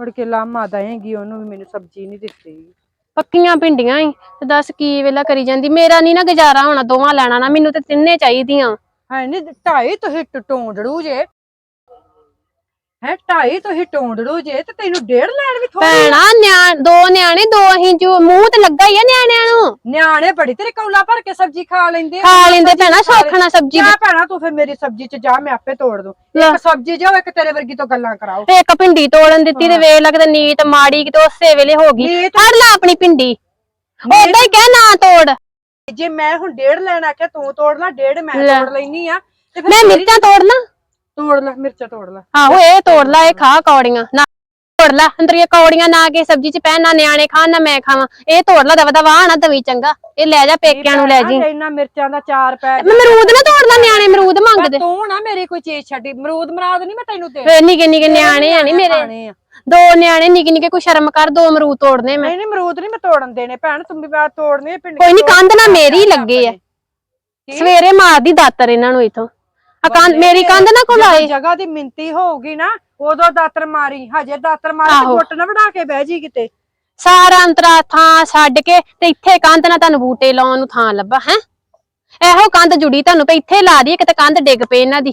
ਮੁੜ ਕੇ ਲਾਮਾ ਦਏਗੀ ਉਹਨੂੰ ਵੀ ਮੈਨੂੰ ਸਬਜ਼ੀ ਨਹੀਂ ਦਿੱਤੀ। ਪੱਕੀਆਂ ਭਿੰਡੀਆਂ ਹੀ ਤੇ ਦੱਸ ਕੀ ਵੇਲਾ ਕਰੀ ਜਾਂਦੀ। ਮੇਰਾ ਨਹੀਂ ਨਾ ਗੁਜ਼ਾਰਾ ਹੋਣਾ ਦੋਵਾਂ ਲੈਣਾ ਨਾ ਮੈਨੂੰ ਤੇ ਤਿੰਨੇ ਚਾਹੀਦੀਆਂ। ਹੈ ਨਹੀਂ ਢਾਈ ਤੁਸੀਂ ਟੋਂਡੜੂ ਜੇ। ਹੈ ਢਾਈ ਤੁਸੀਂ ਟੋਂਡੜੂ ਜੇ ਤੇ ਤੈਨੂੰ ਡੇਢ ਲੈਣ ਵੀ ਥੋੜੀ ਭੈਣਾ ਨਿਆਣ ਦੋ ਨਿਆਣੇ ਦੋ ਅਸੀਂ ਜੋ ਮੂੰਹ ਤੇ ਲੱਗਾ ਹੀ ਆ ਨਿਆਣਿਆਂ ਨੂੰ। ਨਿਆਣੇ ਬੜੀ ਤੇਰੇ ਕੌਲਾ ਭਰ ਕੇ ਸਬਜ਼ੀ ਖਾ ਲੈਂਦੇ ਆ। ਖਾ ਲੈਂਦੇ ਸਬਜ਼ੀ ਭੈਣਾ ਖਾ ਲੈ- ਸੌਖਣਾ ਸਬਜ਼ੀ ਜਾ ਭੈਣਾ ਤੂੰ ਫਿਰ ਮੇਰੀ ਸਬਜ਼ੀ ਚ ਜਾ ਮੈਂ ਆਪੇ ਤੋੜ ਦੂੰ। ਇੱਕ ਸਬਜ਼ੀ ਜੋ ਇੱਕ ਤੇਰੇ ਵਰਗੀ ਤੋਂ ਗੱਲਾਂ ਕਰਾਓ। ਇੱਕ ਭਿੰਡੀ ਤੋੜਨ ਦਿੱਤੀ ਤੇ ਵੇਖ ਲੱਗਦਾ ਨੀਤ ਮਾੜੀ ਕਿਤੇ ਉਸੇ ਵੇਲੇ ਹੋ ਗਈ। ਨੀਤ- ਫੜ ਲੈ ਆਪਣੀ ਭਿੰਡੀ। ਓਦਾਂ ਹੀ ਕਹਿ ਨਾ ਤੋੜ। ਜੇ ਮੈਂ ਹੁਣ ਡੇਢ ਲੈਣ ਆਖਿਆ ਤੂੰ ਤੋੜ ਲੈ ਡੇਢ ਮੈਂ ਲੈ। ਤੋੜ ਲੈਣੀ ਆ। ਤੇ ਫਿਰ ਮੈਂ ਮੇਰੀ- ਮਿਰਚਾਂ ਤੋੜਨਾ। ਤੋੜ ਲੈ ਮਿਰਚਾਂ ਤੋੜ ਲੈ। ਆਹੋ ਇਹ ਤੋੜ ਲੈ ਇਹ ਖਾ ਕੌੜੀਆਂ। ਨਾ ਤੋੜ ਲੈ ਅੰਦਰੀਆਂ ਕੌੜੀਆਂ ਨਾ ਕੇ ਸਬਜ਼ੀ ਚ ਪੈਣ ਨਾ ਨਿਆਣੇ ਖਾਣ ਨਾ ਮੈਂ ਖਾਵਾਂ। ਇਹ ਤੋੜ ਲੈ ਦਵਾ ਦਵਾ ਚੰਗਾ। ਇਹ ਲੈ ਜਾ ਪੇਕਿਆਂ ਨੂੰ ਲੈ ਜੀ। ਇੰਨਾ ਮਿਰਚਾਂ ਦਾ ਚਾਰ ਪੈ ਮੈਂ ਮਰੂਦ ਨਾ ਤੋੜਨਾ ਨਿਆਣੇ ਮਰੂਦ ਮੰਗਦੇ। ਤੂੰ ਨਾ ਮੇਰੀ ਕੋਈ ਚੀਜ਼ ਛੱਡੀ। ਮਰੂਦ ਮਰਾਦ ਨਹੀਂ ਮੈਂ ਤੈਨੂੰ ਦੇ ਫੇ ਨਿੱਕੇ ਨਿੱਕੇ ਨਿਆਣੇ ਆ ਨੀ ਮੇਰੇ। ਦੋ ਨਿਆਣੇ ਨਿੱਕੇ ਨਿੱਕੇ ਕੋਈ ਸ਼ਰਮ ਕਰ ਦੋ ਅਮਰੂਦ ਤੋੜਨੇ ਮੈਂ। ਨਹੀਂ ਨਹੀਂ ਮਰੂਦ ਨਹੀਂ ਮੈਂ ਤੋੜਨ ਦੇਣੇ। ਭੈਣ ਤੂੰ ਵੀ ਬਾਤ ਤੋੜਨੀ ਪਿੰਡ ਕੋਈ ਨੀ, ਤੋੜ ਕੰਧ ਨਾ ਮੇਰੀ ਲੱਗੇ ਆ। ਸਵੇਰੇ ਮਾਰਦੀ ਦਾਤਰ ਇਹਨਾਂ ਨੂੰ ਇਥੋਂ। ਕੰਧ ਮੇਰੀ ਕੰਧ ਨਾ ਜਦੋਂ ਕੋਲਾਏ ਜਗ੍ਹਾ ਦੀ ਮਿੰਤੀ ਹੋਊਗੀ ਨਾ ਉਦੋਂ ਦਾਤਰ ਮਾਰੀ ਹਜੇ ਦਾਤਰ ਮਾਰੀ ਆਹੋ। ਗੁੱਟ ਨਾ ਵੜਾ ਕੇ ਬਹਿ ਜੀ ਕਿਤੇ। ਸਾਰਾ ਅੰਤਰਾ ਥਾਂ ਛੱਡ ਕੇ ਤੇ ਇੱਥੇ ਕੰਧ ਨਾਲ ਤੁਹਾਨੂੰ ਬੂਟੇ ਲਾਉਣ ਨੂੰ ਥਾਂ ਲੱਭਾ ਹੈ? ਇਹੋ ਕੰਧ ਜੁੜੀ ਤੁਹਾਨੂੰ ਤੇ ਇੱਥੇ ਲਾ ਦਈਏ ਕਿਤੇ ਕੰਧ ਡਿੱਗ ਪਏ ਇਹਨਾਂ ਦੀ।